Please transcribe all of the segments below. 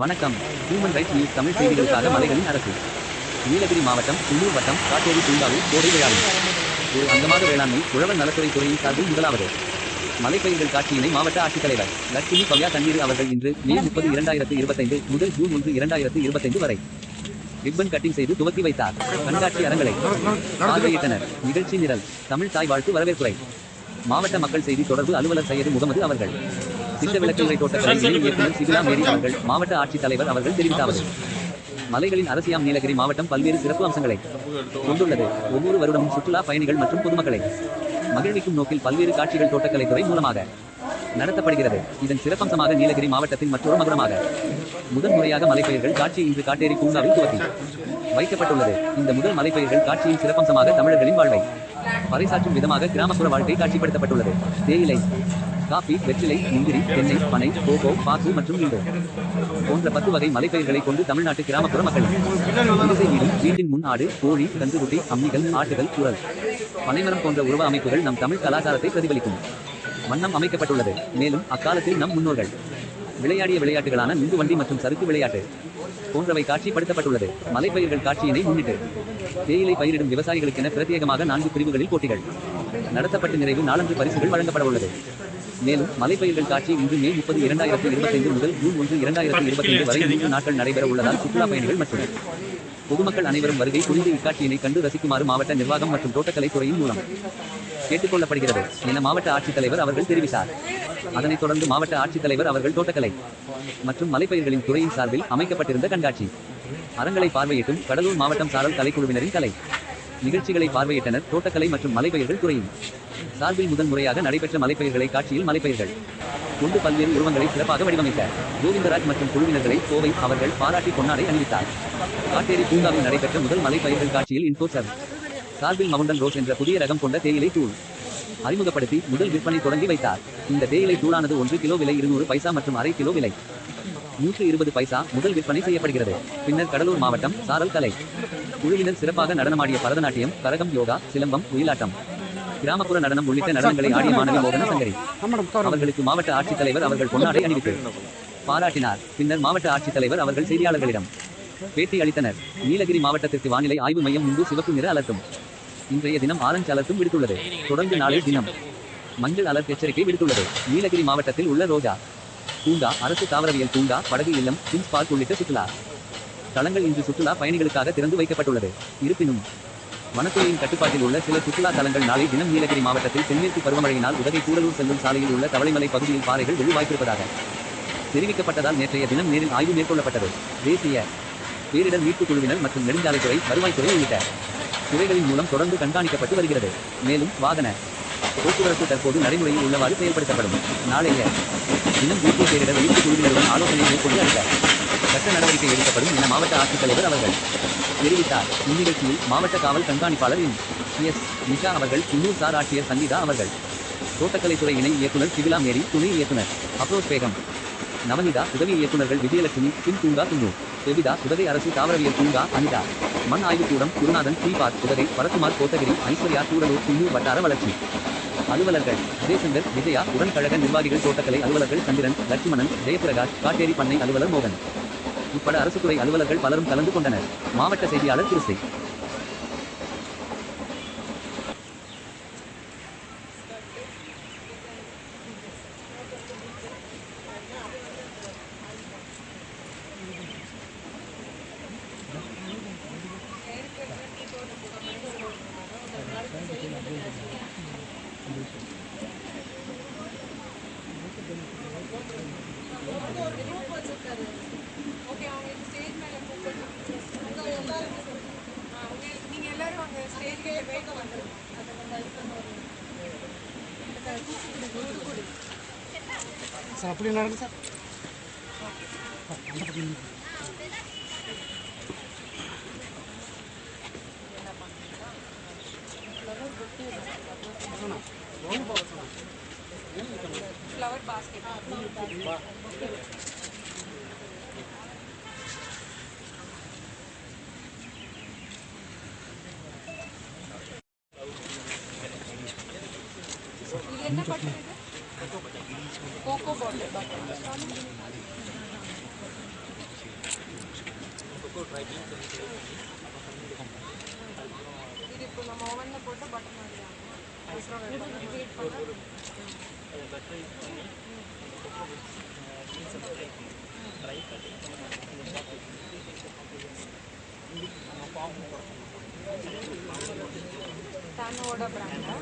வணக்கம். Human rights news Tamil செய்திகளுக்காக மலைகளின் அரசு. நீலகிரி மாவட்டம் உள்ளூர் வட்டம் காட்டேரி பூங்காவில் கோடை விழாவில். ஒரு அங்கமாக வேளாண்மை உழவர் நலத்துறை துறையின் சார்பில் முதலாவது. மலைப்பயிர்கள் காட்சியினை மாவட்ட ஆட்சித்தலைவர் லட்சுமி பவ்யா தண்ணீர் அவர்கள் இன்று மே முப்பது இரண்டாயிரத்து இருபத்தைந்து முதல் ஜூன் ஒன்று இரண்டாயிரத்து இருபத்தைந்து வரை. ரிப்பன் கட்டிங் செய்து துவக்கி வைத்தார். கண்காட்சி அரங்களை பார்வையிட்டனர் நிகழ்ச்சி நிரல் தமிழ் தாய் வாழ்த்து வரவேற்புரை. மாவட்ட மக்கள் செய்தி தொடர்பு அலுவலர் சையது முகமது அவர்கள். திட்ட விளக்குறை தோட்டக்கலை இணை இயக்குநர் சிபிலா மேரி அவர்கள் மாவட்ட ஆட்சித்தலைவர் அவர்கள் தெரிவித்தாவது மலைகளின் அரசியாம் நீலகிரி மாவட்டம் பல்வேறு சிறப்பு அம்சங்களை கொண்டுள்ளது. ஒவ்வொரு வருடமும் சுற்றுலா பயணிகள் மற்றும் பொதுமக்களை மகிழ்விக்கும் நோக்கில் பல்வேறு காட்சிகள் தோட்டக்கலைத்துறை மூலமாக நடத்தப்படுகிறது. இதன் சிறப்பம்சமாக நீலகிரி மாவட்டத்தின் மற்றொரு மகுடமாக முதன்முறையாக மலைப்பயிர்கள் காட்சி இன்று காட்டேரி பூங்காவில் துவக்கி வைக்கப்பட்டுள்ளது. இந்த முதல் மலைப்பயிர்கள் காட்சியின் சிறப்பம்சமாக தமிழர்களின் வாழ்வை பறைசாற்றும் விதமாக கிராமப்புற வாழ்க்கை காட்சிப்படுத்தப்பட்டுள்ளது. தேயிலை காபி வெற்றிலை முந்திரி தென்னை பனை கோகோ பாக்கு மற்றும் வீடு போன்ற பத்து வகை மலைப்பயிர்களை கொண்டு தமிழ்நாட்டு கிராமப்புற மக்கள். குடிசை வீடும் வீட்டின் முன் ஆடு கோழி கந்துகுட்டி அம்மிகள் ஆட்டுகள் குரல். பனைமரம் போன்ற உருவ அமைப்புகள் நம் தமிழ் கலாச்சாரத்தை பிரதிபலிக்கும். வண்ணம் அமைக்கப்பட்டுள்ளது. மேலும் அக்காலத்தில் நம் முன்னோர்கள் விளையாடிய விளையாட்டுகளான மிந்து வண்டி மற்றும் சறுக்கு விளையாட்டு போன்றவை காட்சிப்படுத்தப்பட்டுள்ளது. மலைப்பயிர்கள் காட்சியினை முன்னிட்டு தேயிலை பயிரிடும் விவசாயிகளுக்கென பிரத்யேகமாக நான்கு பிரிவுகளில் போட்டிகள். நடத்தப்பட்டு நிறைவு நாலஞ்சு பரிசுகள் வழங்கப்பட உள்ளது மேலும் மலைப்பயிர்கள் காட்சி இன்று மே முப்பது இரண்டாயிரத்தி இருபத்தைந்து முதல் ஜூன் ஒன்று இரண்டாயிரத்தி இருபத்தைந்து வரை மூன்று நாட்கள் நடைபெற உள்ளதால் சுற்றுலா பயணிகள் மற்றும் பொதுமக்கள் அனைவரும் வருகை புரிந்து இக்காட்சியினை கண்டு ரசிக்குமாறு மாவட்ட நிர்வாகம் மற்றும் தோட்டக்கலை துறையின் மூலம் கேட்டுக்கொள்ளப்படுகிறது என மாவட்ட ஆட்சித்தலைவர் அவர்கள் தெரிவித்தார். அதனைத் தொடர்ந்து மாவட்ட ஆட்சித்தலைவர் அவர்கள் தோட்டக்கலை மற்றும் மலைப்பயிர்களின் துறையின் சார்பில் அமைக்கப்பட்டிருந்த கண்காட்சி. அரங்களை பார்வையிட்டும் கடலூர் மாவட்டம் சாரல் கலைக்குழுவினரின் கலை. நிகழ்ச்சிகளை பார்வையிட்டனர். தோட்டக்கலை மற்றும் மலைப்பயிர்கள் துறையின் சார்பில் முதன் முறையாக நடைபெற்ற மலைப்பயிர்களை காட்சியில் மலைப்பயிர்கள். கொண்டு பல்வேறு உருவங்களை சிறப்பாக வடிவமைத்தார். கோவிந்தராஜ் மற்றும் குழுவினர்களை கோவை அவர்கள் பாராட்டி பொன்னாடை அணிவித்தார். காட்டேரி பூங்காவில் நடைபெற்ற முதல் மலைப்பயிர்கள் காட்சியில் இன்போசர். சார்பில் மவுண்டன் ரோஸ் என்ற புதிய ரகம் கொண்ட தேயிலை தூள். அறிமுகப்படுத்தி முதல் விற்பனை தொடங்கி வைத்தார். இந்த தேயிலை தூளானது ஒன்று கிலோ விலை இருநூறு பைசா மற்றும் அரை கிலோ விலை. நூற்று இருபது பைசா முதல் விற்பனை செய்யப்படுகிறது. பின்னர் கடலூர் மாவட்டம் சாரல் கலை. குழுவினர் சிறப்பாக நடனமாடிய பரதநாட்டியம் கரகம் யோகா சிலம்பம் ஒயிலாட்டம் கிராமப்புற நடனம் உள்ளிட்ட நடனங்களை ஆடிய மாணவி மோகன சங்கரி. அவர்களுக்கு மாவட்ட ஆட்சித்தலைவர் அவர்கள் பொன்னாடை அணிவித்து பாராட்டினார். பின்னர் மாவட்ட ஆட்சித்தலைவர் அவர்கள் செய்தியாளர்களிடம் பேட்டி அளித்தனர். நீலகிரி மாவட்டத்திற்கு வானிலை ஆய்வு மையம் முன்பு சிவப்பு நிற அலர்த்தும் இன்றைய தினம் ஆரஞ்சு அலர்த்தும் விடுத்துள்ளது. தொடர்ந்து நாளை தினம் மஞ்சள் அலர்ட் எச்சரிக்கை விடுத்துள்ளது. நீலகிரி மாவட்டத்தில் உள்ள ரோஜா பூங்கா அரசு தாவரவியல் பூங்கா படகு இல்லம் கிங்ஸ் பார்க் உள்ளிட்ட சுற்றுலா தளங்கள் இன்று சுற்றுலா பயணிகளுக்காக திறந்து வைக்கப்பட்டுள்ளது. இருப்பினும் வனத்துறையின் கட்டுப்பாட்டில் உள்ள சில சுற்றுலா தலங்கள் நாளை தினம் நீலகிரி மாவட்டத்தில் தென்மேற்கு பருவமழையினால் உதகை கூடலூர் செல்லும் சாலையில் உள்ள தவளைமலை பகுதியில் பாறைகள் வெள்ளி தெரிவிக்கப்பட்டதால் நேற்றைய தினம் நேரில் ஆய்வு மேற்கொள்ளப்பட்டது. தேசிய பேரிடர் மீட்புக் குழுவினர் மற்றும் நெடுஞ்சாலைத்துறை வருவாய்த்துறை உள்ளிட்ட துறைகளின் மூலம் தொடர்ந்து கண்காணிக்கப்பட்டு வருகிறது. மேலும் வாகன போக்குவரத்து தற்போது நடைமுறையில் உள்ளவாறு செயல்படுத்தப்படும். நாளைய தினம் தேசிய பேரிடர் மீட்புக் குழுவினருடன் ஆலோசனை மேற்கொண்டு அடுத்த சட்ட நடவடிக்கை எடுக்கப்படும் என மாவட்ட ஆட்சித்தலைவர் அவர்கள் தெரிவித்தார். இந்நிகழ்ச்சியில் மாவட்ட காவல் கண்காணிப்பாளர் என் எஸ். நிஷா அவர்கள் குன்னூர் சார் ஆட்சியர் சங்கீதா அவர்கள் தோட்டக்கலைத்துறை இணை இயக்குனர் சிவிலா மேரி துணை இயக்குனர் அப்ரோஸ் பேகம் நவனிதா உதவி இயக்குநர்கள் விஜயலட்சுமி பின் பூங்கா துண்ணூர் செவிதா உதகை அரசு தாவரவியல் பூங்கா அனிதா மண் ஆய்வுக்கூடம் குருநாதன் ஸ்ரீபாத் உதகை பரத்குமார் கோத்தகிரி ஐஸ்வர்யா கூடலூர் குன்னூர் வட்டார வளர்ச்சி. அலுவலர்கள் ஜெயசங்கர் விஜயா உடன்கழக நிர்வாகிகள் தோட்டக்கலை அலுவலர்கள் சந்திரன் லட்சுமணன் ஜெயபிரகாஷ் காட்டேரி பண்ணை அலுவலர் மோகன். உட்பட அரசு துறை அலுவலர்கள் பலரும் கலந்து கொண்டனர். மாவட்ட செய்தியாளர் கிருஷ்ணை ஓகே அவங்களுக்கு ஸ்டேஜ் மேலே கூப்பிட்டு உங்க எல்லாரும் ஆ, உங்க நீங்க எல்லாரும் அங்க ஸ்டேஜ்க்கு வெயிட் வந்துருங்க அது வந்து சார் அப்படி நடக்கு சார் அந்த பக்கம் ஃப்ளவர் பாஸ்கெட் இது என்ன பட்டன் இது கோகோ பாட்டில் இது இப்போ நம்ம ஓவனில் போட்டு பட்டர் மாதிரி ஆகும் அப்புறம் ஹீட் பண்ணால் தன்னோட பிராண்டா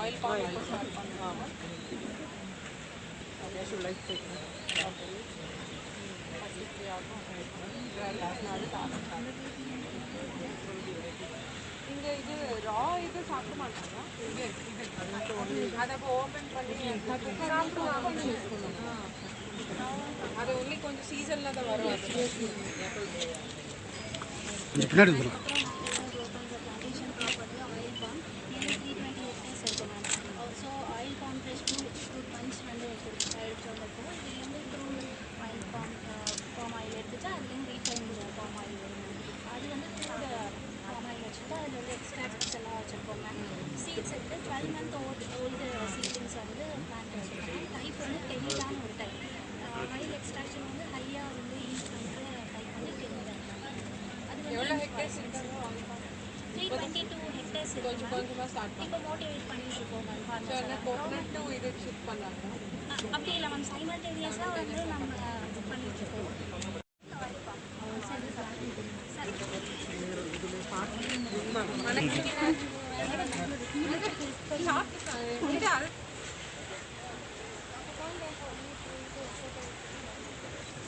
oil palm also. I should like to. இங்க இது ரா இது சாப்பிட மாட்டாங்களா? அதை அப்போ ஓப்பன் பண்ணி சாப்பிடுவாங்க அது ஒன்லி கொஞ்சம் சீசன்ல தான் வரும். பின்னாடி அ- அப்படி இல்லை மேம் சைமல்டேனியஸாக வந்து நம்ம இது பண்ணிட்டு இருக்கோம்.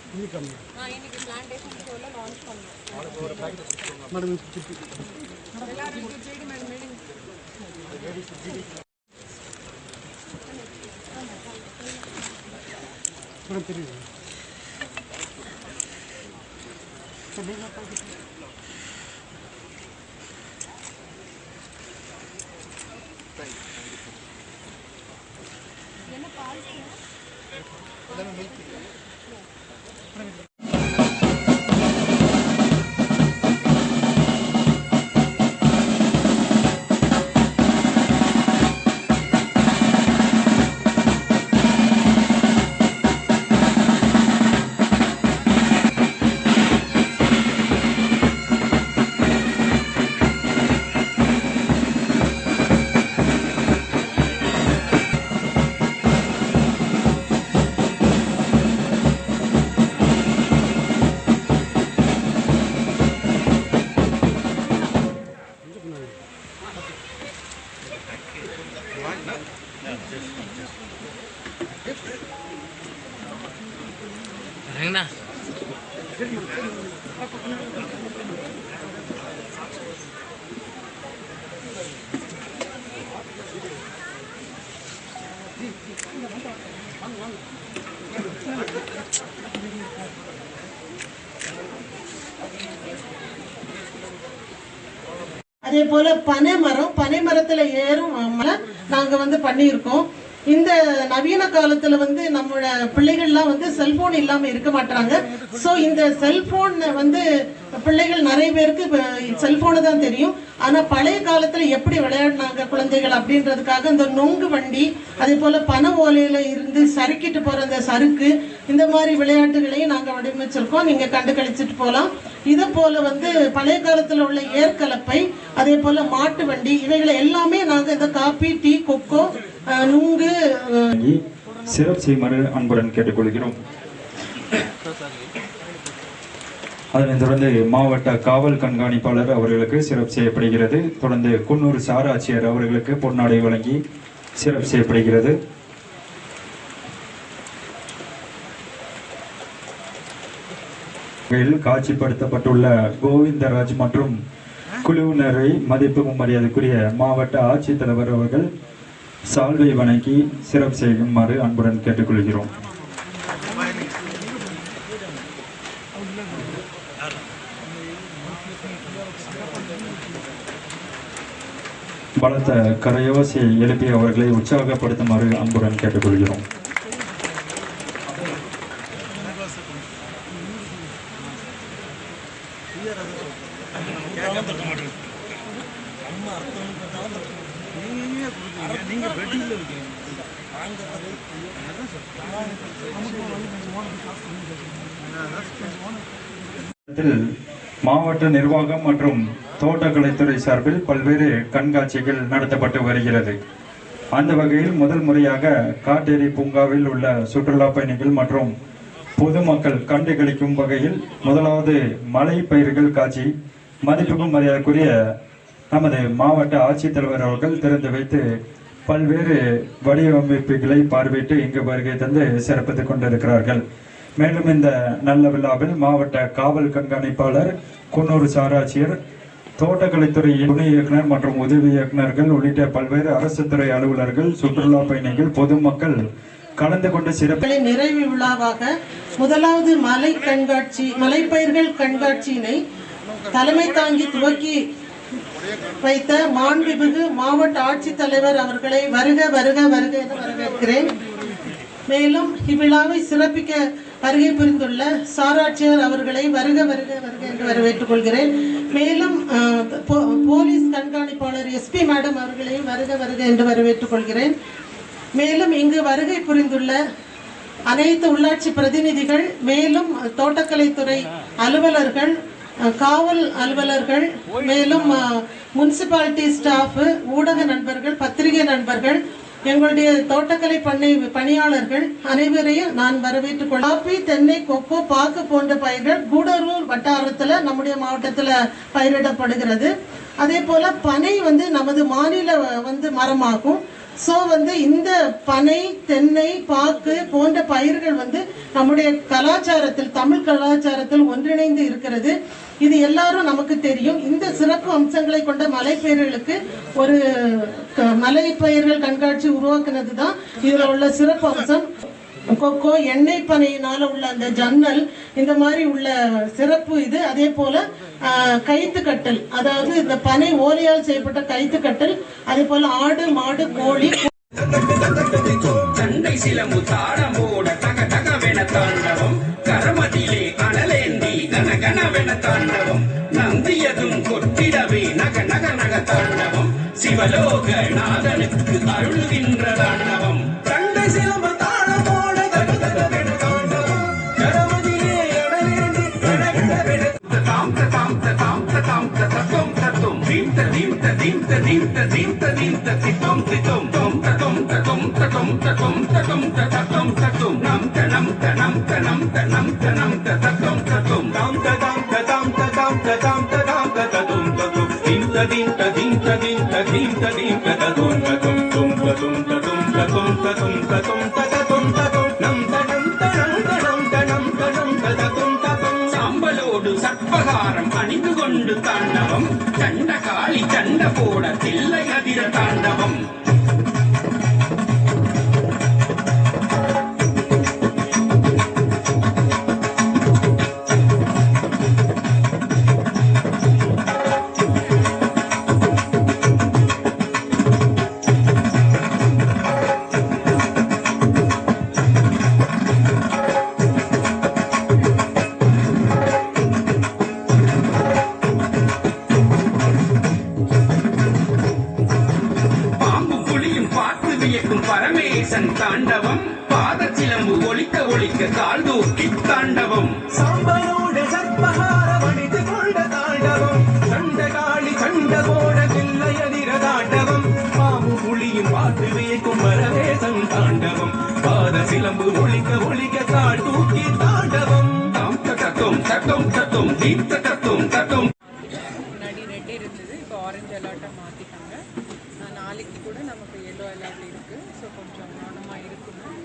இன்னைக்கு பிளான்டேஷன் ஷோல லான்ச் பண்ணோம் மேடம் சுற்றி எல்லாரும் ஜிடி மேடம் மீட்டிங் மேடம் தெரியுது என்ன பாலிசி போல பனை மரம் பனை மரத்துல ஏறும் நாங்க வந்து பண்ணியிருக்கோம். இந்த நவீன காலத்துல வந்து நம்மளோட பிள்ளைகள்லாம் வந்து செல்போன் இல்லாம இருக்க மாட்டாங்க சோ இந்த செல்போன் வந்து பிள்ளைகள் நிறைய பேருக்கு செல்போனு தான் தெரியும். ஆனா பழைய காலத்துல எப்படி விளையாடினாங்க குழந்தைகள் அப்படின்றதுக்காக இந்த நொங்கு வண்டி அதே போல பனை ஓலையில இருந்து சறுக்கிட்டு போற அந்த சறுக்கு இந்த மாதிரி விளையாட்டுகளையும் நாங்க வடிவமைச்சிருக்கோம். நீங்க கண்டு கழிச்சிட்டு போகலாம் இது போல வந்து பழைய காலத்துல உள்ள ஏற்கலப்பை அதே போல மாட்டு வண்டி இவைகளை எல்லாமே நாங்க இந்த காபி டீ கொக்கோ நுங்கு சிறப்பு செய்யுமாறு அன்புடன் கேட்டுக்கொள்கிறோம். அதனைத் தொடர்ந்து மாவட்ட காவல் கண்காணிப்பாளர் அவர்களுக்கு சிறப்பு செய்யப்படுகிறது. தொடர்ந்து குன்னூர் சார் ஆட்சியர் அவர்களுக்கு பொன்னாடை வழங்கி சிறப்பு செய்யப்படுகிறது. காட்சிப்படுத்தப்பட்டுள்ள கோவிந்தராஜ் மற்றும் குழுவினரை மதிப்பு மரியாதைக்குரிய மாவட்ட ஆட்சித்தலைவர் அவர்கள் சால்வை வணங்கி சிறப்பு செய்யுமாறு அன்புடன் கேட்டுக்கொள்கிறோம். பலத்த கரையோசையை எழுப்பி அவர்களை உற்சாகப்படுத்துமாறு அன்புடன் கேட்டுக்கொள்கிறோம். இதில் மாவட்ட நிர்வாகம் மற்றும் தோட்டக்கலைத்துறை சார்பில் பல்வேறு கண்காட்சிகள் நடத்தப்பட்டு வருகிறது. அந்த வகையில் முதல் முறையாக காட்டேரி பூங்காவில் உள்ள சுற்றுலா பயணிகள் மற்றும் பொதுமக்கள் கண்டுகளிக்கும் வகையில் முதலாவது மலை பயிர்கள் காட்சி மதிப்புக்கும் மரியாதைக்குரிய நமது மாவட்ட ஆட்சித்தலைவர் அவர்கள் திறந்து வைத்து பல்வேறு வடிவமைப்புகளை பார்வையிட்டு இங்கு வருகை தந்து சிறப்பித்துக் கொண்டிருக்கிறார்கள். மேலும் இந்த நல்ல விழாவில் மாவட்ட காவல் கண்காணிப்பாளர் குன்னூர் சாராட்சியர் தோட்டக்கலைத்துறை துணை இயக்குனர் மற்றும் உதவி இயக்குநர்கள் உள்ளிட்ட பல்வேறு அரசு துறை அலுவலர்கள் சுற்றுலா பயணிகள் பொதுமக்கள் கலந்து கொண்டு சிறப்பு நிறைவு விழாவாக முதலாவது மலை கண்காட்சி மலைப்பயிர்கள் கண்காட்சியினை தலைமை தாங்கி துவக்கி வைத்த மாண்புமிகு மாவட்ட ஆட்சித்தலைவர் அவர்களை வருக வருக வருக என வரவேற்கிறேன். மேலும் இவ்விழாவை சிறப்பிக்க வருகை புரிந்துள்ள சாராட்சியர் அவர்களை வருக வருக வருக என்று வரவேற்றுக் கொள்கிறேன். மேலும் போ- போலீஸ் கண்காணிப்பாளர் எஸ்பி மேடம் அவர்களையும் வருக வருக என்று வரவேற்றுக் கொள்கிறேன். மேலும் இங்கு வருகை புரிந்துள்ள அனைத்து உள்ளாட்சி பிரதிநிதிகள் மேலும் தோட்டக்கலைத்துறை அலுவலர்கள் காவல் அலுவலர்கள் மேலும் முனிசிபாலிட்டி ஸ்டாஃப் ஊடக நண்பர்கள் பத்திரிகை நண்பர்கள் எங்களுடைய தோட்டக்கலை பண்ணை பணியாளர்கள் அனைவரையும் நான் வரவேற்றுக் கொள்ள காபி தென்னை கொக்கோ பாக்கு போன்ற பயிர்கள் கூடலூர் வட்டாரத்தில் நம்முடைய மாவட்டத்தில் பயிரிடப்படுகிறது. அதே போல் பனை வந்து நமது மாநில வந்து மரமாகும். சோ வந்து இந்த பனை தென்னை பாக்கு போன்ற பயிர்கள் வந்து நம்முடைய கலாச்சாரத்தில் தமிழ் கலாச்சாரத்தில் ஒன்றிணைந்து இருக்கிறது. இது எல்லாரும் நமக்கு தெரியும். இந்த சிறப்பு அம்சங்களை கொண்ட மலைப்பயிர்களுக்கு ஒரு க- மலைப்பயிர்கள் கண்காட்சி உருவாக்குனது தான் இதுல உள்ள சிறப்பு அம்சம். கொக்கோ எண்ணெய் பனையினால உள்ள அந்த ஜன்னல் இந்த மாதிரி உள்ள சிறப்பு இது. அதே போல கைத்து கட்டல். அதாவது இந்த பனை ஓலையால் செய்யப்பட்ட கைத்து கட்டல். அதே போல ஆடு மாடு கோழி சண்டை சிலம்பு தாளமோட தக தகவென தாண்டவம். கரமதிலே அனலேந்தி கன கனவென தாண்டவம். நந்தியதும் கொட்டிடவே நக நக நக தாண்டவம். சிவலோக நாதனுக்கு அருள்கின்ற தாண்டவம். சிலம்பு dim, ta, dim, ta, dim, ta, dim, ta, தூக்கி தாண்டவம் தாம் தத்தும் தத்தும் தீப்த தத்தும் தத்தும் முன்னாடி ரெட் இருந்தது இப்போ ஆரஞ்சு அலர்ட்டாக மாற்றிட்டாங்க நாளைக்கு கூட நமக்கு எல்லோ அலர்ட் இருக்குது ஸோ கொஞ்சம் கவனமாக இருக்கணும்.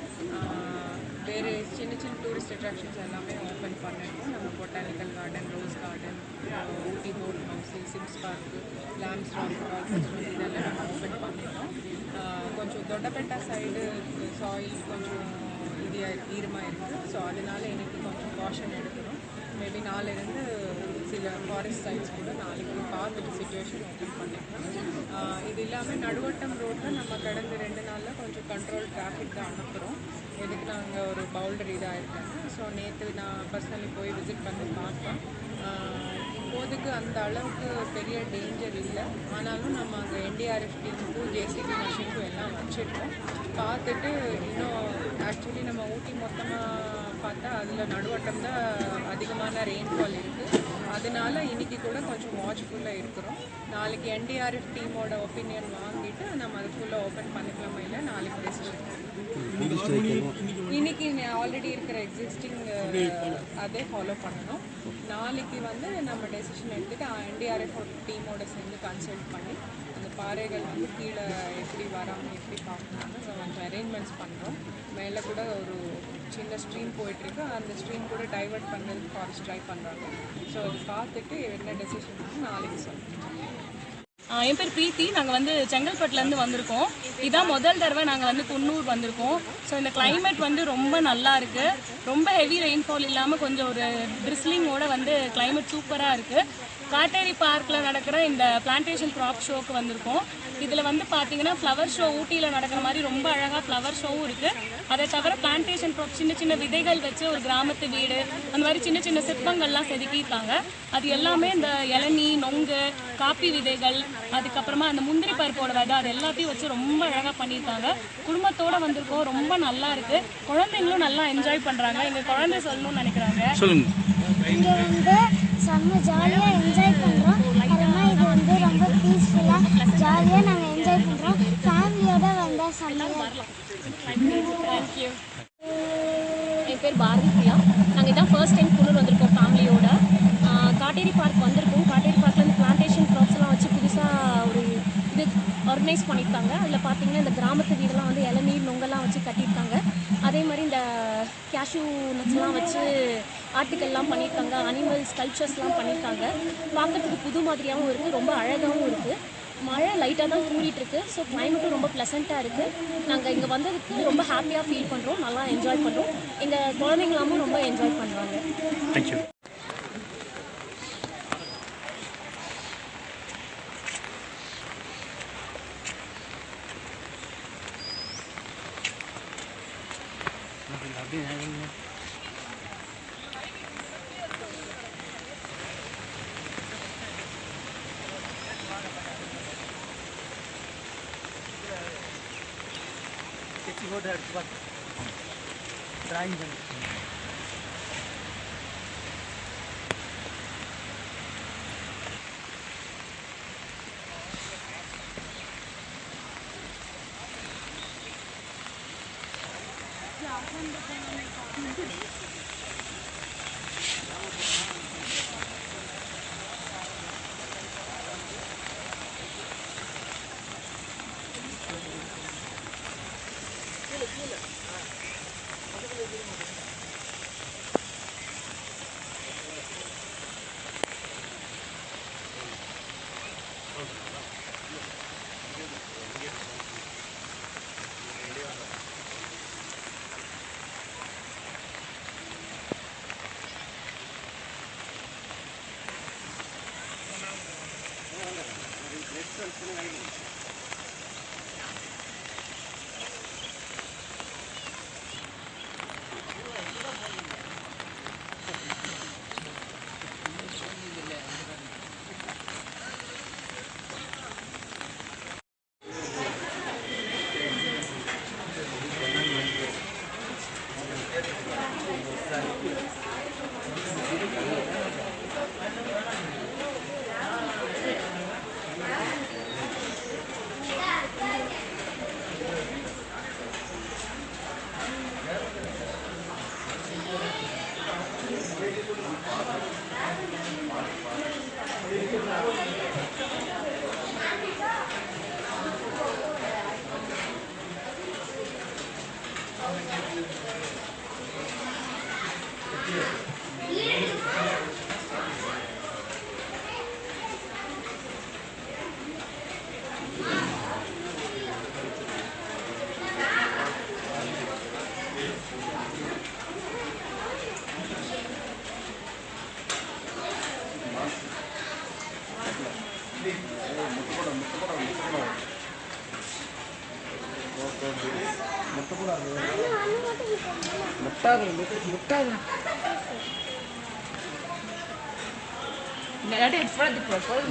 வேறு சின்ன சின்ன டூரிஸ்ட் அட்ராக்ஷன்ஸ் எல்லாமே ஓப்பன் பண்ணிருக்கோம் நம்ம botanical garden rose garden Ooty boat house Sim's Park Lamb's Rock festival இதெல்லாம் நம்ம ஓப்பன் பண்ணிட்டோம் கொஞ்சம் தொட்டபெட்டா சைடு சாயில் கொஞ்சம் இது ஈரமாக இருக்குது ஸோ அதனால எனக்கு கொஞ்சம் காஷன் எடுக்கணும். மேபி நாளையிலேருந்து சில ஃபாரஸ்ட் சைட்ஸ் கூட நாளைக்கு பார்த்துட்டு சுச்சுவேஷன் ஓப்பன் பண்ணிக்கலாம். இது இல்லாமல் நடுவட்டம் ரோட்டில் நம்ம கடந்த ரெண்டு நாளில் கொஞ்சம் கண்ட்ரோல் டிராஃபிக் தான் அனுப்புகிறோம் எதுக்கு நாங்கள் ஒரு பவுல்டர் இதாக இருக்காங்க. ஸோ நேற்று நான் பர்சனலி போய் விசிட் பண்ணி பார்த்தேன் இப்போதுக்கு அந்த அளவுக்கு பெரிய டேஞ்சர் இல்லை. ஆனாலும் நம்ம அங்கே என்டிஆர்எஃப் டீமுக்கும் ஜேசிபி மிஷினுக்கும் எல்லாம் வச்சுருக்கோம். பார்த்துட்டு இன்னும் ஆக்சுவலி நம்ம ஊட்டி மொத்தமாக பார்த்தா அதில் நடுவட்டம் தான் அதிகமான ரெயின்ஃபால் இருக்குது அதனால இன்னைக்கு கூட கொஞ்சம் வாட்ச்ஃபுல்லாக இருக்கிறோம். நாளைக்கு என்டிஆர்எஃப் டீமோட ஒப்பீனியன் வாங்கிட்டு நம்ம அது ஃபுல்லாக ஓப்பன் பண்ணிக்கலாமா இல்லை நாளைக்கு டெசிஷன் இன்னைக்கு ஆல்ரெடி இருக்கிற எக்ஸிஸ்டிங் அதே ஃபாலோ பண்ணணும். நாளைக்கு வந்து நம்ம டெசிஷன் எடுத்துட்டு என்டிஆர்எஃப் டீமோட சேர்ந்து கன்சல்ட் பண்ணி அந்த பாறைகள் வந்து கீழே எப்படி வராமல் எப்படி பார்க்கணும்னு ஸோ கொஞ்சம் அரேஞ்ச்மெண்ட்ஸ் பண்ணுறோம் மேலே கூட ஒரு சின்ன ஸ்ட்ரீம் போயிட்டுருக்கு. அந்த ஸ்ட்ரீம் கூட டைவர்ட் பண்ணுறதுக்கு ஃபாரஸ்ட் ட்ரை பண்ணுறாங்க ஸோ அது பார்த்துட்டு என்ன டெசிஷன் நாளைக்கு சொல்லுங்கள் என் பேர் பிரீத்தி. நாங்கள் வந்து செங்கல்பட்டுலேருந்து வந்திருக்கோம். இதான் முதல் தடவை நாங்கள் வந்து குன்னூர் வந்திருக்கோம். ஸோ இந்த கிளைமேட் வந்து ரொம்ப நல்லா இருக்கு. ரொம்ப ஹெவி ரெயின்ஃபால் இல்லாமல் கொஞ்சம் ஒரு ட்ரிஸ்லிங்கோட வந்து கிளைமேட் சூப்பராக இருக்கு. காட்டேரி பார்க்கில் நடக்கிற இந்த பிளான்டேஷன் க்ராப் ஷோக்கு வந்திருக்கோம். இதில் வந்து பார்த்தீங்கன்னா ஃப்ளவர் ஷோ ஊட்டியில் நடக்கிற மாதிரி ரொம்ப அழகாக ஃப்ளவர் ஷோவும் இருக்குது அதை தவிர பிளான்டேஷன் க்ராப் சின்ன சின்ன விதைகள் வச்சு ஒரு கிராமத்து வீடு அந்த மாதிரி சின்ன சின்ன சிற்பங்கள்லாம் செதுக்கியிருக்காங்க. அது எல்லாமே இந்த இளநீ நொங்கு காப்பி விதைகள் அதுக்கப்புறமா அந்த முந்திரி பருப்போட விதை அது எல்லாத்தையும் வச்சு ரொம்ப அழகாக பண்ணியிருக்காங்க. குடும்பத்தோட வந்திருக்கோம் ரொம்ப நல்லா இருக்கு. குழந்தைங்களும் நல்லா என்ஜாய் பண்ணுறாங்க எங்கள் குழந்தை சொல்லணும்னு நினைக்கிறாங்க. இங்கே வந்து செம்ம ஜாலியாக என்ஜாய் பண்ணுறோம் அப்புறமா இது வந்து ரொம்ப பீஸ்ஃபுல்லாக ஜாலியாக நாங்கள் என்ஜாய் பண்ணுறோம் ஃபேமிலியோட வந்தால் செம்மையாக தேங்க்யூ என் பேர் பாரதி பிரியா. நாங்கள் இதான் ஃபர்ஸ்ட் டைம் குன்னூர் வந்திருக்கோம் ஃபேமிலியோட காட்டேரி பார்க் வந்திருக்கோம். காட்டேரி பார்க்கில் இந்த பிளான்டேஷன் ப்ராப்ஸ்லாம் வச்சு புதுசாக ஒரு இது ஆர்கனைஸ் பண்ணியிருக்காங்க. அதில் பார்த்தீங்கன்னா இந்த கிராமத்து வீடெல்லாம் வந்து இளநீர் நொங்கெல்லாம் வச்சு கட்டியிருக்காங்க. அதே மாதிரி இந்த கேஷ்யூ நட்ஸ்லாம் வச்சு ஆர்டிக்கல்லாம் பண்ணியிருக்காங்க அனிமல்ஸ் கல்ச்சர்ஸ்லாம் பண்ணியிருக்காங்க. பார்க்குறதுக்கு புது மாதிரியாகவும் இருக்குது ரொம்ப அழகாகவும் இருக்குது மழை லைட்டாக தான் தூங்கிட்டு ஸோ கிளைமேட்டும் ரொம்ப ப்ளசண்ட்டாக இருக்குது நாங்கள் இங்கே வந்ததுக்கு ரொம்ப ஹாப்பியாக ஃபீல் பண்ணுறோம் நல்லா என்ஜாய் பண்ணுறோம் எங்கள் குழந்தைங்களாமும் ரொம்ப என்ஜாய் பண்ணுறாங்க ड्राइंग बनी Okay.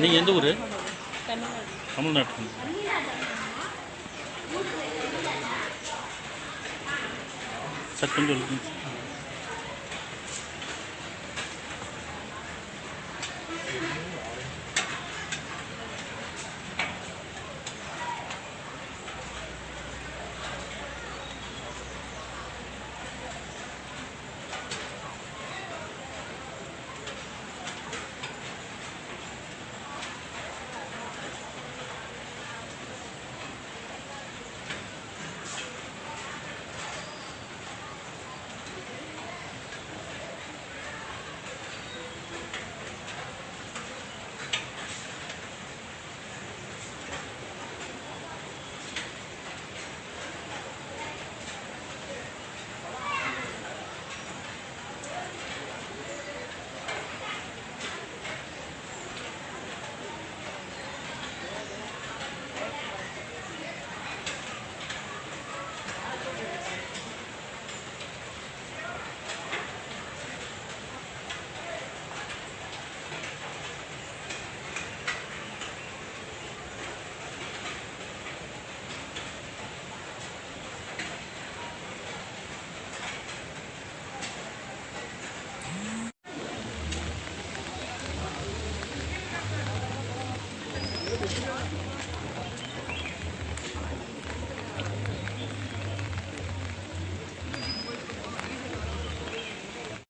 நீங்கள் எந்த ஊர்? தமிழ்நாட்டு சார் கொஞ்சம் சொல்லுங்க.